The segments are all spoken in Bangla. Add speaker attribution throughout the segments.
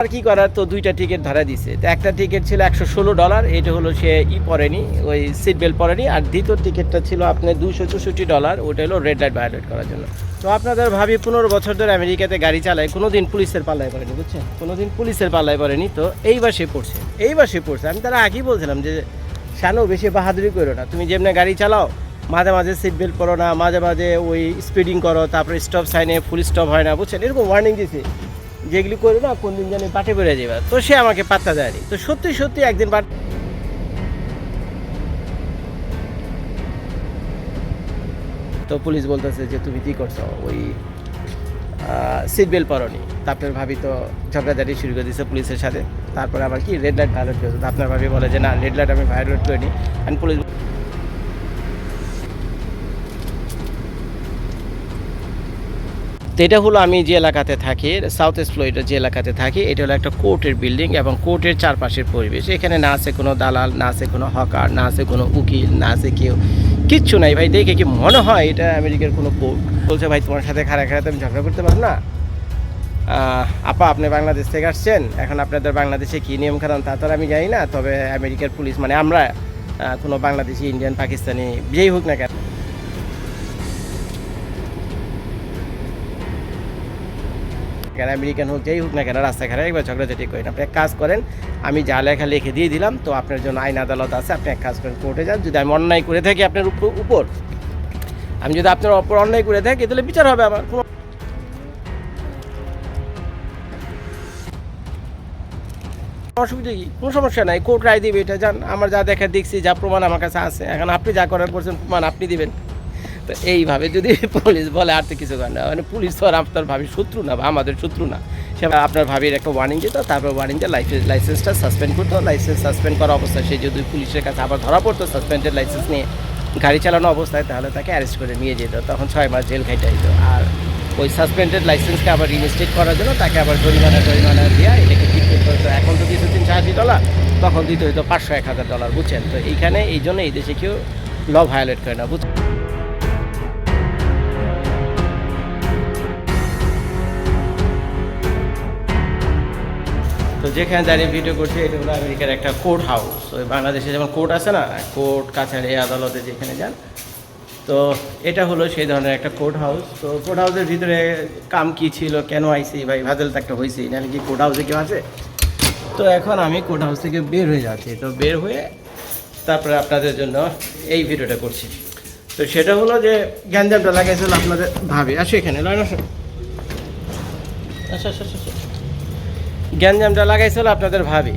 Speaker 1: আর কি করার? তো দুইটা টিকিট ধরা দিছে। তো একটা টিকিট ছিল একশো ষোলো ডলার এটা হলো সে ই পরেনি, ওই সিট বেল্ট পরেনি। আর দ্বিতীয় টিকিটটা ছিল আপনার দুশো চৌষট্টি ডলার ওটা হলো রেড লাইট ভায়োলেট করার জন্য। তো আপনাদের ভাবি পনেরো বছর ধরে আমেরিকাতে গাড়ি চালায় কোনো দিন পুলিশের পাল্লায় পড়েনি, বুঝছেন? কোনো দিন পুলিশের পাল্লায় পড়েনি, তো এইবার সে পড়ছে। এইবার সে পড়ছে। আমি তারা আগেই বলছিলাম যে, শানো, বেশি বাহাদুরি করো না। তুমি যেমনি গাড়ি চালাও, মাঝে মাঝে সিট বেল্ট পরো না, মাঝে মাঝে ওই স্পিডিং করো, তারপরে স্টপ সাইনে ফুল স্টপ হয় না, বুঝছেন? এরকম ওয়ার্নিং দিছে। যেগুলি করো না, কোন দিন জানি পাটে বেড়ে যাবে তো সে আমাকে পাত্তা দেয়নি। তো সত্যি সত্যি একদিন তো পুলিশ বলতেছে যে, তুমি কি করছ? ওই সিট বেল্ট পরনি। তা আপনার ভাবি তো ঝগড়াঝাটি শুরু করে দিয়েছে পুলিশের সাথে। তারপরে আবার কি রেড লাইট ভায়োলেট করেছে। আপনার ভাবি বলে যে, না রেড লাইট আমি ভায়োলেট করিনি। অ্যান্ড পুলিশ তো এটা হলো আমি যে এলাকাতে থাকি সাউথ ইস্ট ফ্লোরিডা যে এলাকাতে থাকি, এটা হলো একটা কোর্টের বিল্ডিং এবং কোর্টের চারপাশের পরিবেশ। এখানে না আছে কোনো দালাল, না আছে কোনো হকার, না আছে কোনো উকিল, না আছে কেউ, কিচ্ছু নাই ভাই। দেখে কি মনে হয় এটা আমেরিকার কোনো কোর্ট বলছে, ভাই, তোমার সাথে খারাপ খারাপ আমি ঝগড়া করতে পারব না? আপা, আপনি বাংলাদেশ থেকে আসছেন? এখন আপনাদের বাংলাদেশে কী নিয়ম কারণ তা তো আমি জানি না। তবে আমেরিকার পুলিশ মানে আমরা কোনো বাংলাদেশি ইন্ডিয়ান পাকিস্তানি যেই হোক না কেন কেন আমেরিকান হোক, যেই হোক না কেন রাস্তাঘাটে একবার ঝগড়াঝাটি করেন। আপনি এক কাজ করেন, আমি যা লেখা লিখে দিয়ে দিলাম, তো আপনার জন্য আইন আদালত আছে, আপনি এক কাজ করেন, কোর্টে যান। যদি আমি অন্যায় করে থাকি আপনার উপ- উপর, আমি যদি আপনার অপর অন্যায় করে থাকি, তাহলে বিচার হবে আমার। কোনো অসুবিধা কি? কোনো সমস্যা নাই, কোর্ট রায় দিবে, এটা যান। আমার যা দেখা দেখছি, যা প্রমাণ আমার কাছে আছে। এখন আপনি যা করার করছেন, প্রমাণ আপনি দিবেন। তো এইভাবে যদি পুলিশ বলে আর তো কিছু করে না মানে পুলিশ তো আর আপনার ভাবির শত্রু না বা আমাদের শত্রু না। সে আপনার ভাবির একটা ওয়ার্নিং দিত, তারপর ওয়ার্নিং দিয়ে লাইসেন্স লাইসেন্সটা সাসপেন্ড করতো। লাইসেন্স সাসপেন্ড করা অবস্থায় সে যদি পুলিশের কাছে আবার ধরা পড়তো সাসপেন্ডেড লাইসেন্স নিয়ে গাড়ি চালানো অবস্থায়, তাহলে তাকে অ্যারেস্ট করে নিয়ে যেত। তখন ছয় মাস জেল খাইতে হইতো। আর ওই সাসপেন্ডেড লাইসেন্সকে আবার রিইনস্টেট করার জন্য তাকে আবার জরিমানা জরিমানা দিয়ে এটাকে ঠিক করতে হতো এখন তো কিছু তিনশো আশি ডলার তখন দিতে হইতো পাঁচশো এক হাজার ডলার বুঝছেন? তো এইখানে এই জন্য এই দেশে কেউ ল ভায়োলেট করে না বুঝছেন যেখানে দাঁড়িয়ে ভিডিও করছি, এটা হলো আমেরিকার একটা কোর্ট হাউস ওই বাংলাদেশে যেমন কোর্ট আছে না কোর্ট কাছারি আদালতে যেখানে যান, তো এটা হলো সেই ধরনের একটা কোর্ট হাউস তো কোর্ট হাউসের ভিতরে কাম কি ছিল, কেন আইসি ভাই ভাজল তো একটা হয়েছি নাহলে কি কোর্ট হাউসে কেউ আছে? তো এখন আমি কোর্ট হাউস থেকে বের হয়ে যাচ্ছি। তো বের হয়ে তারপরে আপনাদের জন্য এই ভিডিওটা করছি। তো সেটা হলো যে গ্যাঞ্জামটা লাগাইছিল আপনাদের ভাবি। আসো এখানে লাইন আচ্ছা আচ্ছা আচ্ছা আচ্ছা। গ্যাঞ্জামটা লাগাইছিল আপনাদের ভাবি।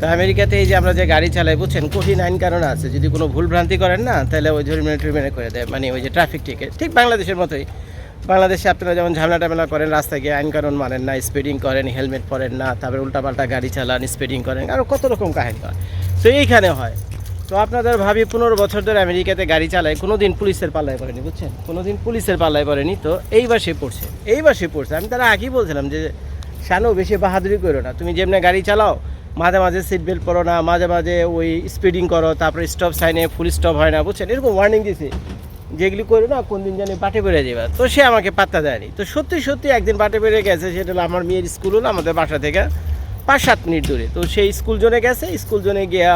Speaker 1: তো আমেরিকাতে এই যে আমরা যে গাড়ি চালাই, বুঝছেন? কঠিন আইন কারণ আছে। যদি কোনো ভুল ভ্রান্তি করেন না, তাহলে ওই জরিমানা টরিমানা করে দেয়। মানে ওই যে ট্রাফিক টিকিট ঠিক বাংলাদেশের মতোই। বাংলাদেশে আপনারা যেমন ঝামেলা টামেলা করেন, রাস্তায় গিয়ে আইন কানুন মানেন না স্পিডিং করেন হেলমেট পরেন না, তারপরে উল্টাপাল্টা গাড়ি চালান স্পিডিং করেন আরও কত রকম কাহিনী হয়। তো এইখানে হয়। তো আপনাদের ভাবি পনেরো বছর ধরে আমেরিকাতে গাড়ি চালায় কোনো দিন পুলিশের পাল্লায় পড়েনি, বুঝছেন? কোনো দিন পুলিশের পাল্লায় পড়েনি। তো এইবার সে পড়ছে এইবার সে পড়ছে। আমি তারা আগেই বলছিলাম যে শানো বেশি বাহাদুরি করো না। তুমি যেমনি গাড়ি চালাও, মাঝে মাঝে সিট বেল্ট পরো না, মাঝে মাঝে ওই স্পিডিং করো, তারপরে স্টপ সাইনে ফুল স্টপ হয় না, বুঝছেন? এরকম ওয়ার্নিং দিছে। যেগুলি করো না, কোন দিন জানি পাটে বেড়ে যাবে তো সে আমাকে পাত্তা দেয়নি। তো সত্যি সত্যি একদিন পাটে বেড়ে গেছে, সেটা হলো আমার মেয়ের স্কুল হলো আমাদের বাসা থেকে পাঁচ সাত মিনিট দূরে। তো সেই স্কুল জোনে গেছে স্কুল জোনে গিয়া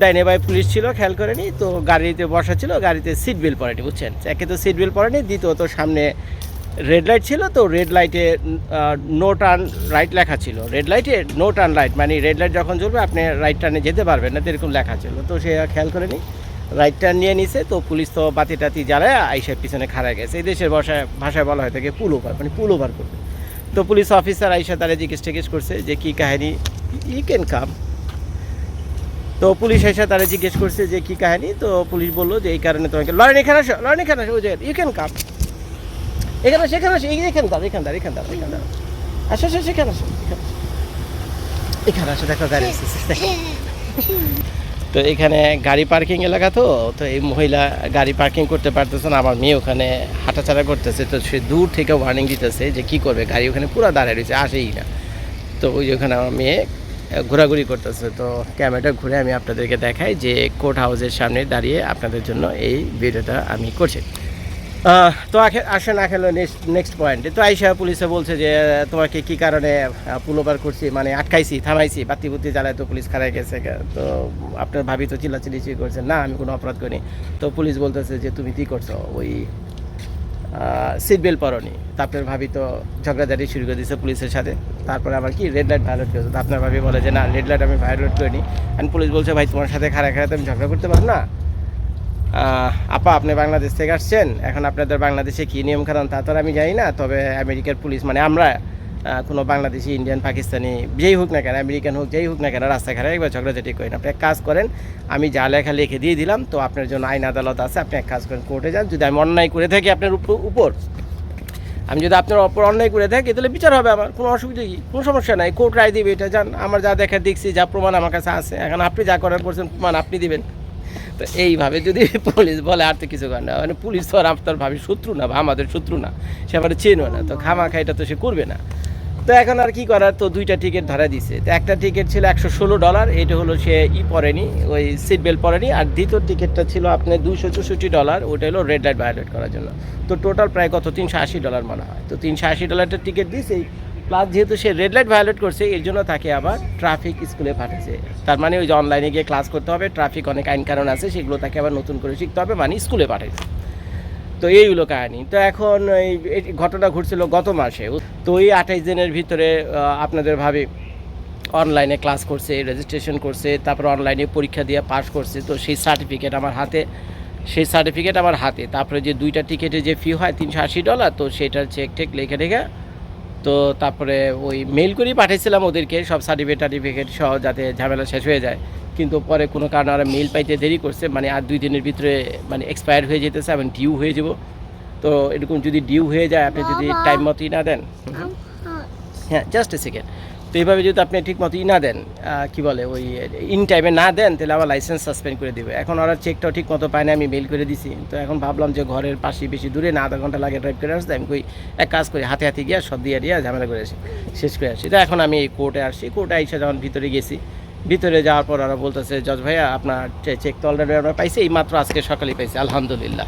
Speaker 1: ডাইনে বাই পুলিশ ছিল, খেয়াল করেনি, তো গাড়িতে বসা ছিল, গাড়িতে সিট বেল্ট পরেনি, বুঝছেন? একে তো সিট বেল্ট পরেনি, দ্বিতীয়ত সামনে রেড লাইট ছিল তো রেড লাইটে নো টার্ন রাইট লেখা ছিল। রেড লাইটে নো টার্ন রাইট মানে রেড লাইট যখন জ্বলবে, আপনি রাইট টার্নে যেতে পারবেন না, এরকম লেখা ছিল। তো সে খেয়াল করে করেনি। রাইট টার্ন নিয়ে নিছে, তো পুলিশ তো বাতি টাতি জ্বালায় আইসের পিছনে খাড়া গেছে। এই দেশের ভাষায় ভাষায় বলা হয় থাকে পুল ওভার মানে পুল ওভার করবে তো পুলিশ অফিসার আইসা তারা জিজ্ঞেস টিজ্ঞেস করছে যে, কী কাহিনী? ই ক্যান কাম তো পুলিশ এসে তারা জিজ্ঞেস করছে যে, কী কাহিনী? তো পুলিশ বলল যে, এই কারণে তোমাকে লরেন এখানে আসো লরেন এখানে আসো ইউ ক্যান কাম এখানে আসো এখানে আসো এখানে দাঁড়ো এখানে এখানে দাঁড়ো এখানে দাঁড়ো আসো আসো এখানে আসো এখানে আসো। দেখো গাড়ি তো এখানে গাড়ি পার্কিং এলাকা তো তো এই মহিলা গাড়ি পার্কিং করতে পারতেছে না, আমার মেয়ে ওখানে হাঁটাচাড়া করতেছে, তো সে দূর থেকে ওয়ার্নিং দিতেছে যে কি করবে, গাড়ি ওখানে পুরো দাঁড়ায় রয়েছে, আসেই না। তো ওই ওখানে আমার মেয়ে ঘোরাঘুরি করতেছে, তো ক্যামেরাটা ঘুরে আমি আপনাদেরকে দেখাই যে কোর্ট হাউসের সামনে দাঁড়িয়ে আপনাদের জন্য এই ভিডিওটা আমি করছি। তো আখে- আসেন আসলে নেক্সট পয়েন্টে তো আইসা পুলিশে বলছে যে, তোমাকে কি কারণে পুল ওভার করছি মানে আটকাইছি, থামাইছি, বাতি বুতি জ্বালায় তো পুলিশ খারাই গেছে তো আপনার ভাবি তো চিল্লাচিল্লি করছে, না, আমি কোনো অপরাধ করিনি। তো পুলিশ বলতেছে যে, তুমি কি করছ? ওই সিট বেল্ট পরনি। তো আপনার ভাবি তো ঝগড়াঝাটি শুরু করে দিয়েছে পুলিশের সাথে। তারপরে আবার কি রেড লাইট ভায়োলেট করেছে? তো আপনার ভাবি বলে যে, না রেড লাইট আমি ভায়োলেট করিনি। অ্যান্ড পুলিশ বলছে, ভাই, তোমার সাথে খারাপ খারাপ আমি ঝগড়া করতে পারব না। আপা, আপনি বাংলাদেশ থেকে আসছেন। এখন আপনাদের বাংলাদেশে কী নিয়মকানুন? তা তো আমি জানি না, তবে আমেরিকার পুলিশ মানে আমরা কোনো বাংলাদেশি, ইন্ডিয়ান, পাকিস্তানি, যেই হোক না কেন, আমেরিকান হোক, যেই হোক না কেন, রাস্তাঘাটে একবার ঝগড়াঝাটি করেন আপনি এক কাজ করেন, আমি যা লেখা লিখে দিয়ে দিলাম, তো আপনার জন্য আইন আদালত আছে, আপনি এক কাজ করেন, কোর্টে যান। যদি আমি অন্যায় করে থাকি আপনার উপ- উপর, আমি যদি আপনার অপর অন্যায় করে থাকি, তাহলে বিচার হবে আমার, কোনো অসুবিধা কি? কোনো সমস্যা নাই, কোর্ট রায় দিবে, এটা যান। আমার যা দেখা দেখছি, যা প্রমাণ আমার কাছে আছে, এখন আপনি যা করার করছেন, প্রমাণ আপনি দিবেন। তো এইভাবে যদি পুলিশ বলে আর তো কিছু করে না। মানে পুলিশ তো আর আপনার ভাবি শত্রু না, বা আমাদের শত্রু না। সে আমার চেনও না, তো খামা খাইটা তো সে করবে না। তো এখন আর কি করার? তো দুইটা টিকিট ধরা দিছে। তো একটা টিকিট ছিল একশো ষোলো ডলার এটা হলো সে ই পরেনি, ওই সিট বেল্ট পরেনি। আর দ্বিতীয় টিকিটটা ছিল আপনার দুশো চৌষট্টি ডলার ওটা হলো রেড লাইট ভায়োলেট করার জন্য। তো টোটাল প্রায় কত? তিনশো আশি ডলার মনে হয়। তো তিনশো আশি ডলারটা টিকিট দিয়েছে প্লাস যেহেতু সে রেড লাইট ভায়োলেট করছে, এর জন্য তাকে আবার ট্রাফিক স্কুলে পাঠিয়েছে তার মানে ওই যে অনলাইনে গিয়ে ক্লাস করতে হবে ট্রাফিক অনেক আইন কারণ আছে, সেগুলো তাকে আবার নতুন করে শিখতে হবে মানে স্কুলে পাঠিয়েছে তো এই হলো কাহিনী। তো এখন এই ঘটনা ঘটছিল গত মাসে। তো এই আঠাইশ দিনের ভিতরে আপনাদের ভাবে অনলাইনে ক্লাস করছে রেজিস্ট্রেশন করছে, তারপর অনলাইনে পরীক্ষা দিয়ে পাস করছে। তো সেই সার্টিফিকেট আমার হাতে, সেই সার্টিফিকেট আমার হাতে। তারপরে যে দুইটা টিকিটে যে ফি হয়, তিনশো আশি ডলার তো সেটার চেক টেক লেখে রেখে তো তারপরে ওই মেল করেই পাঠিয়েছিলাম ওদেরকে সব সার্টিফিকেট টার্টিফিকেট সহ যাতে ঝামেলা শেষ হয়ে যায়। কিন্তু পরে কোনো কারণে আর মেল পাইতে দেরি করছে মানে আর দুই দিনের ভিতরে মানে এক্সপায়ার হয়ে যেতেছে এবং ডিউ হয়ে যাব। তো এরকম যদি ডিউ হয়ে যায় আপনি যদি টাইম মতোই না দেন। হ্যাঁ জাস্ট এ সেকেন্ড তো এইভাবে যদি আপনি ঠিক মতো ই না দেন কি বলে, ওই ইন টাইমে না দেন, তাহলে আমার লাইসেন্স সাসপেন্ড করে দেবে। এখন ওরা চেকটাও ঠিক মতো পায় না, আমি মেল করে দিছি। তো এখন ভাবলাম যে ঘরের পাশে বেশি দূরে, না আধা ঘণ্টা লাগে ড্রাইভ করে আসতে, আমি কই, এক কাজ করি, হাতে হাতে গিয়ে সব দিয়ে দিয়ে ঝামেলা করে আসি, শেষ করে আসি। তো এখন আমি এই কোর্টে আসছি। কোর্টে এসে যখন ভিতরে গেছি, ভিতরে যাওয়ার পর ওরা বলতেছে, জজ ভাইয়া, আপনার চেক তো অলরেডি আমরা পাইছি, এই মাত্র আজকে সকালে পাইছি, আলহামদুলিল্লাহ।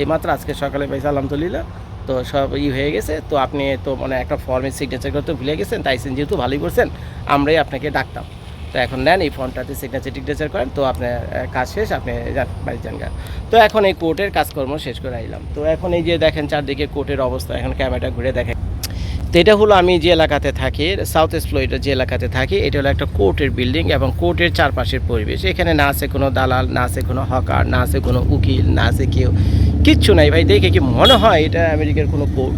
Speaker 1: এই মাত্র আজকে সকালে পাইছি, আলহামদুলিল্লাহ। তো সব ই হয়ে গেছে। তো আপনি তো মানে একটা ফর্মে সিগনেচার করতে ভুলে গেছেন তাইছেন যেহেতু ভালোই করছেন, আমরাই আপনাকে ডাকতাম। তো এখন নেন এই ফর্মটাতে সিগনেচার টিগনেচার করেন, তো আপনার কাজ শেষ, আপনি বাড়ি যান। তো এখন এই কোর্টের কাজকর্ম শেষ করে আইলাম। তো এখন এই যে দেখেন চারদিকে কোর্টের অবস্থা, এখন ক্যামেরাটা ঘুরে দেখেন। তো এটা হলো আমি যে এলাকাতে থাকি সাউথ ইস্ট যে এলাকাতে থাকি, এটা হলো একটা কোর্টের বিল্ডিং এবং কোর্টের চারপাশের পরিবেশ। এখানে না আছে কোনো দালাল, না আছে কোনো হকার, না আছে কোনো উকিল, না আছে কেউ। কিচ্ছু নাই ভাই দেখে কি মনে হয় এটা আমেরিকার কোনো কোর্ট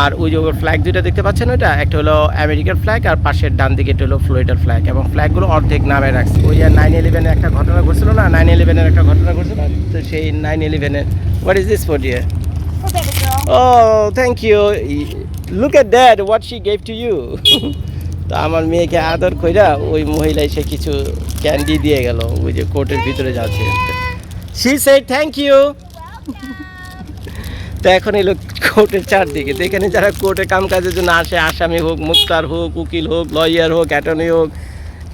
Speaker 1: আর ওই যে ফ্ল্যাগ দুইটা দেখতে পাচ্ছেন ওটা একটা হলো আমেরিকার ফ্ল্যাগ আর পাশের ডান দিকে এটা হলো ফ্লোরিডার ফ্ল্যাগ এবং ফ্ল্যাগগুলো অর্ধেক নামে রাখছে। ওই যে নাইন ইলেভেনে একটা ঘটনা ঘটছিল না? নাইন ইলেভেনের একটা ঘটনা ঘটছিল তো সেই নাইন ইলেভেনের what is this for dear O thank you look at that, what she gave to you তো আমার মেয়েকে আদর কইরা ওই মহিলা সে কিছু ক্যান্ডি দিয়ে গেল। ওই যে কোর্টের ভিতরে যাচ্ছে। সি সে থ্যাংক ইউ তো এখন এলো কোর্টের চারদিকে। তো এখানে যারা কোর্টে কাজের জন্য আসে, আসামি হোক, মুক্তার হোক, উকিল হোক লয়ার হোক অ্যাটর্নি হোক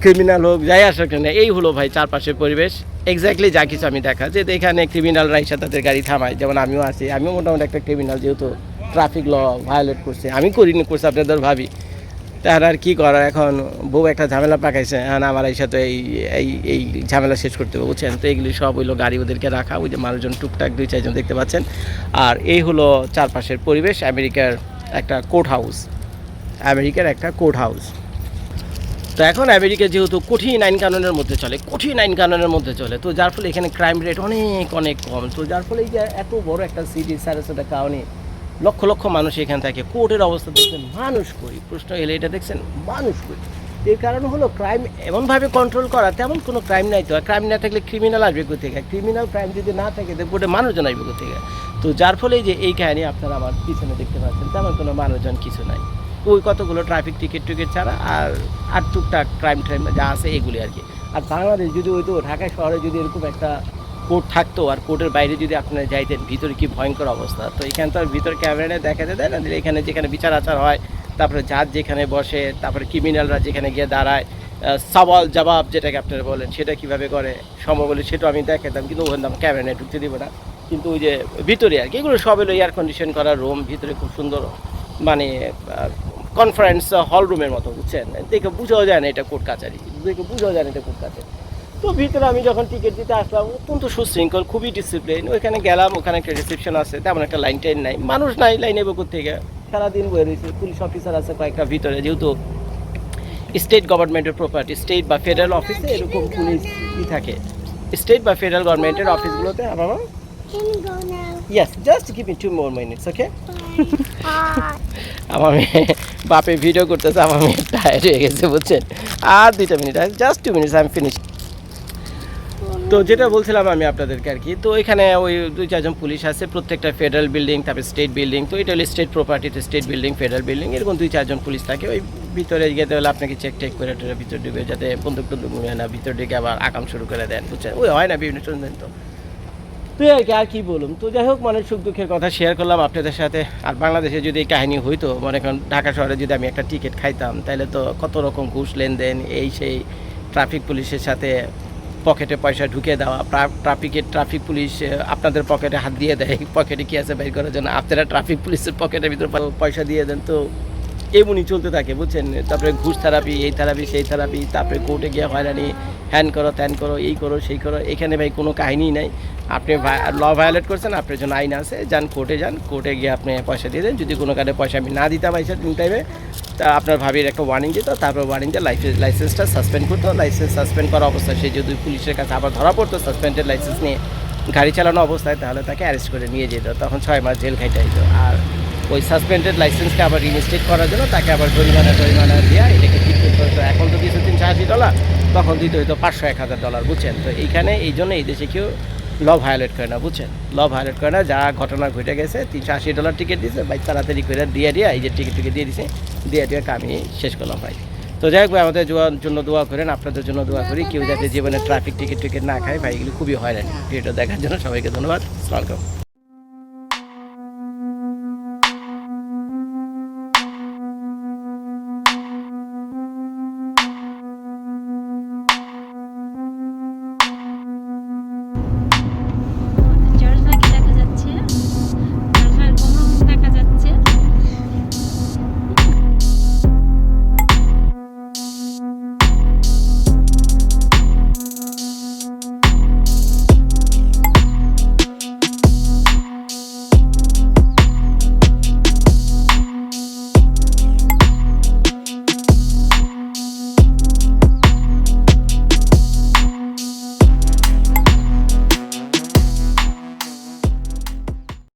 Speaker 1: ক্রিমিনাল হোক, যাই আসুক না এই হলো ভাই চারপাশের পরিবেশ। এক্স্যাক্টলি যা কিছু আমি দেখা, যে এখানে ক্রিমিনালরা এসে তাদের গাড়ি থামায়। যেমন আমিও আছি, আমিও মোটামুটি একটা ক্রিমিনাল যেহেতু ট্রাফিক ল ভায়োলেট করছে। আমি করিনি, করছি আপনাদের ভাবি। তার আর কি করার? এখন বউ একটা ঝামেলা পাকাইছে হ্যাঁ আমার এই সাথে এই এই এই ঝামেলা শেষ করতে হবে, বুঝছেন? তো এগুলি সব হইল গাড়ি ওদেরকে রাখা, ওই যে মানুষজন টুকটাক দুই চারজন দেখতে পাচ্ছেন। আর এই হলো চারপাশের পরিবেশ, আমেরিকার একটা কোর্ট হাউস আমেরিকার একটা কোর্ট হাউস তো এখন আমেরিকা যেহেতু কঠিন আইন কানুনের মধ্যে চলে, কঠিন আইন কানুনের মধ্যে চলে, তো যার ফলে এখানে ক্রাইম রেট অনেক অনেক কম। তো যার ফলে এই যে এত বড় একটা সিটি সারেসোটা কাউনি লক্ষ লক্ষ মানুষ এখানে থাকে। কোর্টের অবস্থা দেখছেন, মানুষ করি প্রশ্ন এলে এটা দেখছেন, মানুষ করি এর কারণ হলো ক্রাইম এমনভাবে কন্ট্রোল করা, তেমন কোনো ক্রাইম নাই তো। ক্রাইম না থাকলে ক্রিমিনাল আসবে কোথা থেকে ক্রিমিনাল ক্রাইম যদি না থাকে, তো কোর্টে মানুষজন আসবে কোথা থেকে তো যার ফলে যে এই কাহিনী আপনারা আমার পিছনে দেখতে পাচ্ছেন, তেমন কোনো মানুষজন কিছু নাই। ওই কতগুলো ট্রাফিক টিকিট টিকিট ছাড়া আর আর টুকটাক ক্রাইম ট্রাইম যা আছে এগুলি আর কি। আর বাংলাদেশ যদি ওই তো ঢাকা শহরে যদি এরকম একটা কোর্ট থাকতো আর কোর্টের বাইরে যদি আপনারা যাইতেন, ভিতরে কি ভয়ঙ্কর অবস্থা? তো এখানে তো আর ভিতরে ক্যামেরা দেখাতে দেয় না দিলে এখানে যেখানে বিচার আচার হয়, তারপরে জাজ যেখানে বসে, তারপরে ক্রিমিনালরা যেখানে গিয়ে দাঁড়ায় সওয়াল জবাব যেটাকে আপনারা বলেন, সেটা কীভাবে করে সম্ভব হলে সেটা আমি দেখাতাম, কিন্তু ওখানে আমার ক্যামেরা ঢুকতে দিব না। কিন্তু ওই যে ভিতরে আর কি, এগুলো সব হলো এয়ার কন্ডিশন করা রুম ভিতরে খুব সুন্দর মানে কনফারেন্স হল রুমের মতো, বুঝছেন? দেখে বুঝাও যায় না এটা কোর্ট কাছারি, দেখে বুঝাও যায় না এটা কোর্ট কাছারি। তো ভিতরে আমি যখন টিকিট দিতে আসলাম অত্যন্ত সুশৃঙ্খল খুবই ডিসিপ্লিন ওইখানে গেলাম ওখানে একটা রিসেপশন আছে তেমন একটা লাইন টাইন নাই। মানুষ নাই লাইনে বকুর থেকে। সারাদিন বয়ে রয়েছে পুলিশ অফিসার আছে কয়েকটা ভিতরে যেহেতু স্টেট গভর্নমেন্টের প্রপার্টি স্টেট বা ফেডারেল অফিসে এরকম পুলিশ ই থাকে। স্টেট বা ফেডারেল গভর্নমেন্টের অফিসগুলোতে আমার? Yes just give me two more minutes okay আমার মেয়ে বাপে ভিডিও করতেছে আমার মেয়ে টায়ার্ড হয়ে গেছে বুঝছেন? আর দুইটা minute just two minutes I am finish তো যেটা বলছিলাম আমি আপনাদেরকে আর কি, তো এখানে ওই দুই চারজন পুলিশ আছে, প্রত্যেকটা ফেডারেল বিল্ডিং তারপরে স্টেট বিল্ডিং তো এটা হলো স্টেট প্রপার্টিতে স্টেট বিল্ডিং ফেডারেল বিল্ডিং এরকম দুই চারজন পুলিশ থাকে, ওই ভিতরে যেতে হলে আপনাকে চেক টেক করে টোরে ভিতরে ঢুকে যাতে বন্দুক টন্দুক হয় না, ভিতরে ঢুকে আবার আকাম শুরু করে দেন, বুঝছেন? ওই হয় না বিভিন্ন শুনবেন তো। তুই আর কি আর কি বলুম তো যাই হোক মানে সুখ দুঃখের কথা শেয়ার করলাম আপনাদের সাথে। আর বাংলাদেশে যদি এই কাহিনী হইতো, মনে করেন ঢাকা শহরে যদি আমি একটা টিকিট খাইতাম, তাহলে তো কত রকম ঘুষ লেনদেন, এই সেই ট্রাফিক পুলিশের সাথে পকেটে পয়সা ঢুকে দেওয়া ট্রাফিকের ট্রাফিক পুলিশ আপনাদের পকেটে হাত দিয়ে দেয়, পকেটে কি আছে বের করার জন্য? আপনারা ট্রাফিক পুলিশের পকেটের ভিতরে পয়সা দিয়ে দেন, তো এমনই চলতে থাকে, বুঝছেন? তারপরে ঘুষ থেরাপি এই থেরাপি সেই থেরাপি তারপরে কোর্টে গিয়ে হয়রানি হ্যান করো, ত্যান করো, এই করো, সেই করো, এখানে ভাই কোনো কাহিনী নাই। আপনি ল ভায়োলেট করছেন, আপনার জন্য আইন আছে, যান কোর্টে যান কোর্টে গিয়ে আপনি পয়সা দিয়ে দেন, যদি কোনো কারণে পয়সা আমি না দিতে পারছি তিন টাইমে তা আপনার ভাবির একটা ওয়ার্নিং দিত, তারপর ওয়ার্নিং দিয়ে লাইসেন্স লাইসেন্সটা সাসপেন্ড করতো। লাইসেন্স সাসপেন্ড করা অবস্থায় সে যদি পুলিশের কাছে আবার ধরা পড়তো সাসপেন্ডেড লাইসেন্স নিয়ে গাড়ি চালানো অবস্থায়, তাহলে তাকে অ্যারেস্ট করে নিয়ে যেত। তখন ছয় মাস জেল খাইতে হতো আর ওই সাসপেন্ডেড লাইসেন্সকে আবার রিইনস্টেট করার জন্য তাকে আবার জরিমানা জরিমানা দিয়ে, এটাকে ঠিক করতে হতো এখন তো দিয়েছে তিনশো আশি ডলার তখন দিতে হতো পাঁচশো এক হাজার ডলার বুঝছেন? তো এইখানে, এই জন্য এই দেশে কেউ ল ভায়োলেট করে না বুঝছেন? ল ভায়োলেট করে না যা ঘটনা ঘটে গেছে, তিনশো আশি ডলার টিকিট দিয়েছে, ভাই তাড়াতাড়ি করে দিয়ে দিয়ে, এই যে টিকিট টিকিট দিয়ে দিছে, দিয়ে দিয়ে আমি শেষ করলাম, ভাই। তো যাই হোক আমাদের জন্য দোয়া করেন, আপনাদের জন্য দোয়া করি, কেউ যাতে জীবনে ট্রাফিক টিকিট টিকিট না খায়, ভাই, এগুলো খুবই হয়রানি। ভিডিওটা দেখার জন্য সবাইকে ধন্যবাদ। সালাম